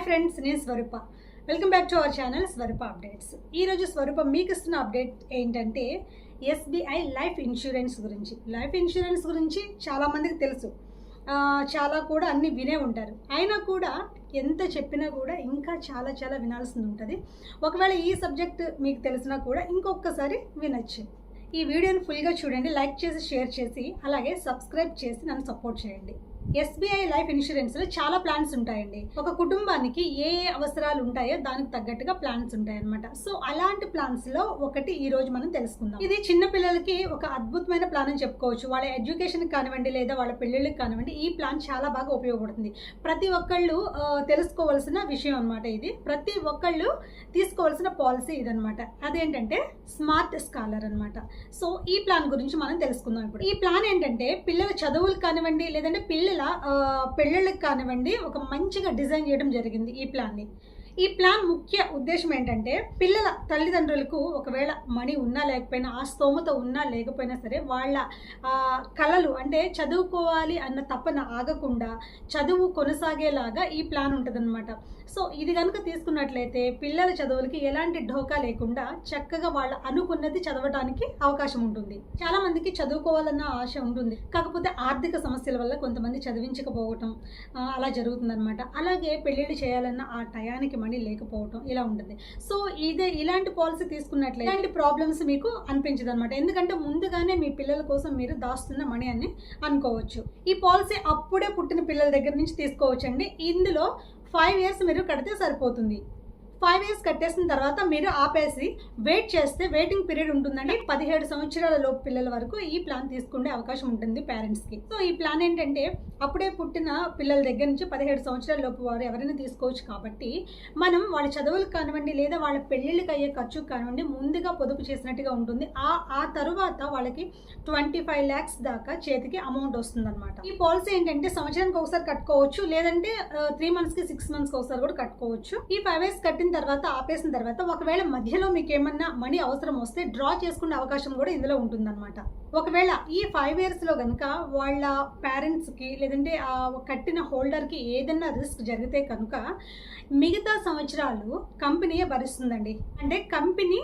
Hi friends నేను Swaroopa. Welcome back to our channel Swaroopa updates ఈరోజు స్వరూప మీకు ఇస్తున్న అప్డేట్ ఏంటంటే ఎస్బీఐ లైఫ్ ఇన్సూరెన్స్ గురించి. లైఫ్ ఇన్సూరెన్స్ గురించి చాలామందికి తెలుసు. చాలా కూడా అన్నీ వినే ఉంటారు. అయినా కూడా ఎంత చెప్పినా కూడా ఇంకా చాలా చాలా వినాల్సింది ఉంటుంది. ఒకవేళ ఈ సబ్జెక్ట్ మీకు తెలిసినా కూడా ఇంకొకసారి వినొచ్చు. ఈ వీడియోని ఫుల్గా చూడండి లైక్ చేసి షేర్ చేసి అలాగే సబ్స్క్రైబ్ చేసి నన్ను సపోర్ట్ చేయండి. ఎస్బీఐ లైఫ్ ఇన్సూరెన్స్లో చాలా ప్లాన్స్ ఉంటాయండి. ఒక కుటుంబానికి ఏ ఏ అవసరాలు ఉంటాయో దానికి తగ్గట్టుగా ప్లాన్స్ ఉంటాయి అనమాట సో అలాంటి ప్లాన్స్లో ఒకటి ఈ రోజు మనం తెలుసుకుందాం. ఇది చిన్న పిల్లలకి ఒక అద్భుతమైన ప్లాన్ అని చెప్పుకోవచ్చు. వాళ్ళ ఎడ్యుకేషన్ కానివ్వండి లేదా వాళ్ళ పెళ్ళిళ్ళకి కానివ్వండి ఈ ప్లాన్ చాలా బాగా ఉపయోగపడుతుంది. ప్రతి ఒక్కళ్ళు తెలుసుకోవాల్సిన విషయం అనమాట ఇది. ప్రతి ఒక్కళ్ళు తీసుకోవాల్సిన పాలసీ ఇదనమాట అదేంటంటే స్మార్ట్ స్కాలర్ అన్నమాట. సో ఈ ప్లాన్ గురించి మనం తెలుసుకుందాం ఇప్పుడు. ఈ ప్లాన్ ఏంటంటే పిల్లల చదువులు కానివ్వండి లేదంటే పిల్లల ఆ, పెళ్ళిళ్ళకి కానివ్వండి ఒక మంచిగా డిజైన్ చేయడం జరిగింది ఈ ప్లాన్ని. ఈ ప్లాన్ ముఖ్య ఉద్దేశం ఏంటంటే పిల్లల తల్లిదండ్రులకు ఒకవేళ మనీ ఉన్నా లేకపోయినా ఆ స్తోమత ఉన్నా లేకపోయినా సరే వాళ్ళ కళలు అంటే చదువుకోవాలి అన్న తపన ఆగకుండా చదువు కొనసాగేలాగా ఈ ప్లాన్ ఉంటుందన్నమాట. సో ఇది కనుక తీసుకున్నట్లయితే పిల్లల చదువులకి ఎలాంటి ఢోకా లేకుండా చక్కగా వాళ్ళ అనుకున్నది చదవడానికి అవకాశం ఉంటుంది. చాలా మందికి చదువుకోవాలన్న ఆశ ఉంటుంది. కాకపోతే ఆర్థిక సమస్యల వల్ల కొంతమంది చదివించకపోవటం అలా జరుగుతుందన్నమాట. అలాగే పెళ్ళిళ్ళు చేయాలన్న ఆ టయానికి మనీ లేకపోవటం ఇలా ఉంటుంది. సో ఇదే ఇలాంటి పాలసీ తీసుకున్నట్లయితే ఇలాంటి ప్రాబ్లమ్స్ మీకు అనిపించదు అనమాట ఎందుకంటే ముందుగానే మీ పిల్లల కోసం మీరు దాస్తున్న మనీ అని అనుకోవచ్చు. ఈ పాలసీ అప్పుడే పుట్టిన పిల్లల దగ్గర నుంచి తీసుకోవచ్చండి. ఇందులో ఫైవ్ ఇయర్స్ మీరు కడితే సరిపోతుంది. ఫైవ్ ఇయర్స్ కట్టేసిన తర్వాత మీరు ఆపేసి వెయిట్ చేస్తే వెయిటింగ్ పీరియడ్ ఉంటుందండి. పదిహేడు సంవత్సరాల లోపు పిల్లల వరకు ఈ ప్లాన్ తీసుకునే అవకాశం ఉంటుంది పేరెంట్స్కి సో ఈ ప్లాన్ ఏంటంటే అప్పుడే పుట్టిన పిల్లల దగ్గర నుంచి పదిహేడు సంవత్సరాల లోపు వారు ఎవరైనా తీసుకోవచ్చు కాబట్టి మనం వాళ్ళ చదువులకు కానివ్వండి లేదా వాళ్ళ పెళ్ళిళ్ళకి అయ్యే ఖర్చుకు కానివ్వండి ముందుగా పొదుపు చేసినట్టుగా ఉంటుంది. ఆ ఆ తరువాత వాళ్ళకి ట్వంటీ ఫైవ్ ల్యాక్స్ దాకా చేతికి అమౌంట్ వస్తుందన్నమాట. ఈ పాలసీ ఏంటంటే సంవత్సరానికి ఒకసారి కట్టుకోవచ్చు. లేదంటే త్రీ మంత్స్కి సిక్స్ మంత్స్కి ఒకసారి కూడా కట్టుకోవచ్చు. ఈ ఫైవ్ ఇయర్స్ కట్టిన తర్వాత ఆపేసిన తర్వాత ఒకవేళ మధ్యలో మీకు ఏమన్నా మనీ అవసరం వస్తే డ్రా చేసుకునే అవకాశం కూడా ఇందులో ఉంటుందన్నమాట. ఒకవేళ ఈ ఫైవ్ ఇయర్స్లో కనుక వాళ్ళ పేరెంట్స్కి లేదంటే ఆ కట్టిన హోల్డర్కి ఏదైనా రిస్క్ జరిగితే కనుక మిగతా సంవత్సరాలు కంపెనీయే భరిస్తుందండి. అంటే కంపెనీ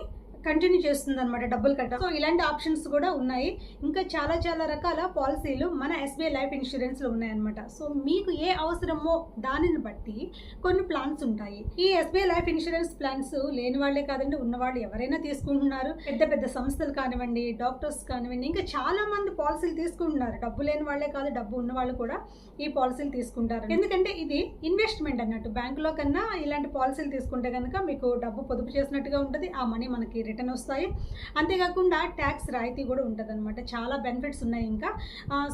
కంటిన్యూ చేస్తుంది అనమాట డబ్బులు కట్ట. సో ఇలాంటి ఆప్షన్స్ కూడా ఉన్నాయి. ఇంకా చాలా చాలా రకాల పాలసీలు మన ఎస్బీఐ లైఫ్ ఇన్సూరెన్స్లో ఉన్నాయన్నమాట. సో మీకు ఏ అవసరమో దానిని బట్టి కొన్ని ప్లాన్స్ ఉంటాయి. ఈ ఎస్బీఐ లైఫ్ ఇన్సూరెన్స్ ప్లాన్స్ లేని వాళ్ళే కాదండి ఉన్నవాళ్ళు ఎవరైనా తీసుకుంటున్నారు. పెద్ద పెద్ద సంస్థలు కానివ్వండి డాక్టర్స్ కానివ్వండి ఇంకా చాలా మంది పాలసీలు తీసుకుంటున్నారు. డబ్బు లేని వాళ్ళే కాదు డబ్బు ఉన్న వాళ్ళు కూడా ఈ పాలసీలు తీసుకుంటారు. ఎందుకంటే ఇది ఇన్వెస్ట్మెంట్ అన్నట్టు. బ్యాంకులో కన్నా ఇలాంటి పాలసీలు తీసుకుంటే కనుక మీకు డబ్బు పొదుపు చేసినట్టుగా ఉంటుంది. ఆ మనీ మనకి రిటర్న్ వస్తాయి. అంతేకాకుండా ట్యాక్స్ రాయితీ కూడా ఉంటుంది అనమాట చాలా బెనిఫిట్స్ ఉన్నాయి ఇంకా.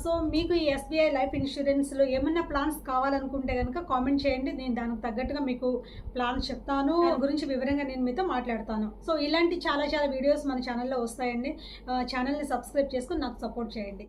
సో మీకు ఈ ఎస్బీఐ లైఫ్ ఇన్సూరెన్స్లో ఏమన్నా ప్లాన్స్ కావాలనుకుంటే కనుక కామెంట్ చేయండి. నేను దానికి తగ్గట్టుగా మీకు ప్లాన్స్ చెప్తాను. గురించి వివరంగా నేను మీతో మాట్లాడతాను. సో ఇలాంటి చాలా చాలా వీడియోస్ మన ఛానల్లో వస్తాయండి. ఛానల్ని సబ్స్క్రైబ్ చేసుకుని నాకు సపోర్ట్ చేయండి.